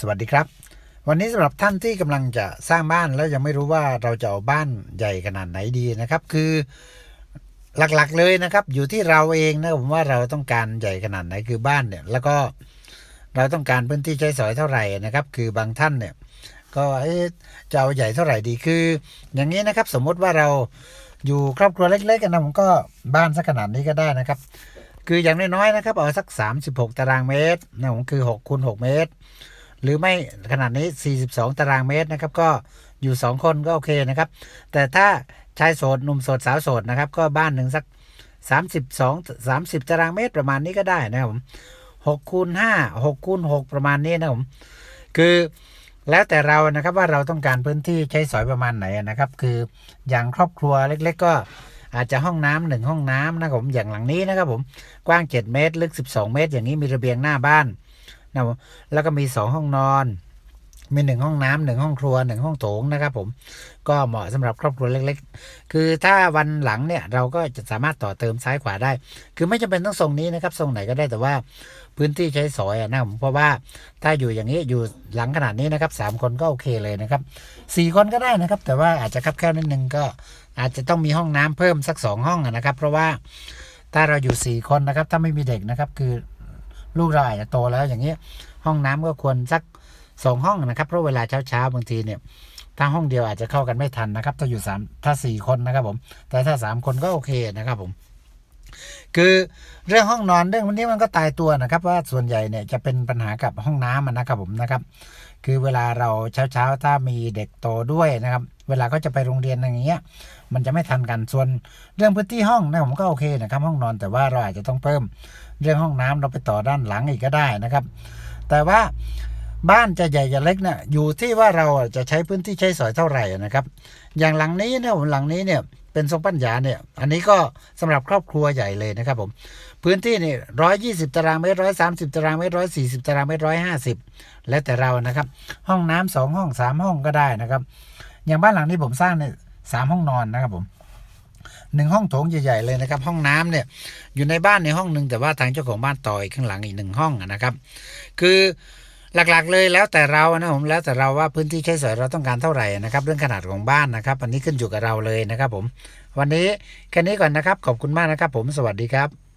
สวัสดีครับ วันนี้สำหรับท่านที่กำลังจะสร้างบ้านแล้วยังไม่รู้ว่าเราจะเอาบ้านใหญ่ขนาดไหนดีนะครับ คือหลักๆเลยนะครับ อยู่ที่เราเองนะผมว่าเราต้องการใหญ่ขนาดไหนคือบ้านเนี่ย แล้วก็เราต้องการพื้นที่ใช้สอยเท่าไหร่นะครับ คือบางท่านเนี่ย ก็จะเอาใหญ่เท่าไหร่ดีคือ อย่างนี้นะครับ สมมติว่าเราอยู่ครอบครัวเล็กๆกันนะผมก็บ้านสักขนาดนี้ก็ได้นะครับ คืออย่างน้อยๆนะครับเอาสัก 36 ตารางเมตรนะผมคือ6คูณ6เมตร หรือไม่ขนาดนี้ 42 ตารางเมตรนะครับ ก็อยู่ 2 คนก็โอเคนะครับ แต่ถ้าชายโสดหนุ่มโสดสาวโสดนะครับ ก็บ้านหนึ่งสัก 32 30 ตารางเมตรประมาณนี้ก็ได้นะครับผม6คูณ5 6คูณ6ประมาณนี้นะครับผมคือแล้วแต่เรานะครับว่าเราต้องการพื้นที่ใช้สอยประมาณไหนนะครับ คืออย่างครอบครัวเล็ก ๆ ก็อาจจะห้องน้ำหนึ่งห้องน้ำนะครับผมอย่างหลังนี้นะครับผมกว้าง 7 เมตร ลึก 12 เมตร อย่างนี้มีระเบียงหน้าบ้าน นะผมแล้วก็มี 2 ห้องนอน มีหนึ่งห้องน้ำหนึ่งห้องครัวหนึ่งห้องโถงนะครับผมก็เหมาะสำหรับครอบครัวเล็ก ๆ คือถ้าวันหลังเนี่ยเราก็จะสามารถต่อเติมซ้ายขวาได้ คือไม่จำเป็นต้องทรงนี้นะครับทรงไหนก็ได้แต่ว่าพื้นที่ใช้สอยอะนะผมเพราะว่าถ้าอยู่อย่างนี้อยู่หลังขนาดนี้นะครับสามคนก็โอเคเลยนะครับสี่คนก็ได้นะครับ แต่ว่าอาจจะคับแคบนิดนึงก็อาจจะต้องมีห้องน้ำเพิ่มสักสองห้องนะครับ เพราะว่าถ้าเราอยู่สี่คนนะครับ ถ้าไม่มีเด็กนะครับคือ ลูกเราอาจจะโตแล้วอย่างนี้ห้องน้ำก็ควรสักสองห้องนะครับ เพราะเวลาเช้าเช้าๆบางทีเนี่ย ถ้าห้องเดียวอาจจะเข้ากันไม่ทันนะครับ ถ้าอยู่สามถ้าสี่คนนะครับผม แต่ถ้าสามคนก็โอเคนะครับผม คือเรื่องห้องนอนเรื่องวันนี้มันก็ตายตัวนะครับ ว่าส่วนใหญ่เนี่ยจะเป็นปัญหากับห้องน้ำนะครับผมนะครับ คือเวลาเราเช้าเช้าๆถ้ามีเด็กโตด้วยนะครับ เวลาก็จะไปโรงเรียนอย่างเงี้ย มันจะไม่ทันกันส่วนเรื่องพื้นที่ห้องนะผมก็โอเคนะครับ ห้องนอนแต่ว่าเราอาจจะต้องเพิ่มเรื่องห้องน้ำเราไปต่อด้านหลังอีกก็ได้นะครับ แต่ว่าบ้านจะใหญ่จะเล็กเนี่ยอยู่ที่ว่าเราจะใช้พื้นที่ใช้สอยเท่าไหร่นะครับ อย่างหลังนี้เนี่ยผมหลังนี้เนี่ย เป็นทรงปัญญาเนี่ย อันนี้ก็สำหรับครอบครัวใหญ่เลยนะครับผม พื้นที่นี่ร้อยยี่สิบตารางเมตรร้อยสามสิบตารางเมตรร้อยสี่สิบตารางเมตรร้อยห้าสิบแล้วแต่เรานะครับ ห้องน้ำสองห้องสามห้องก็ได้นะครับ อย่างบ้านหลังนี้ผมสร้างเนี่ยสามห้องนอนนะครับผมหนึ่งห้องโถงใหญ่ๆเลยนะครับ ห้องน้ำเนี่ยอยู่ในบ้านในห้องหนึ่งแต่ว่าทางเจ้าของบ้านต่ออีกข้างหลังอีกหนึ่งห้องนะครับ คือ หลักๆเลยแล้วแต่เรานะผมแล้วแต่เราว่าพื้นที่ใช้สอยเราต้องการเท่าไหร่นะครับ เรื่องขนาดของบ้านนะครับอันนี้ขึ้นอยู่กับเราเลยนะครับผม วันนี้แค่นี้ก่อนนะครับ ขอบคุณมากนะครับ ผมสวัสดีครับ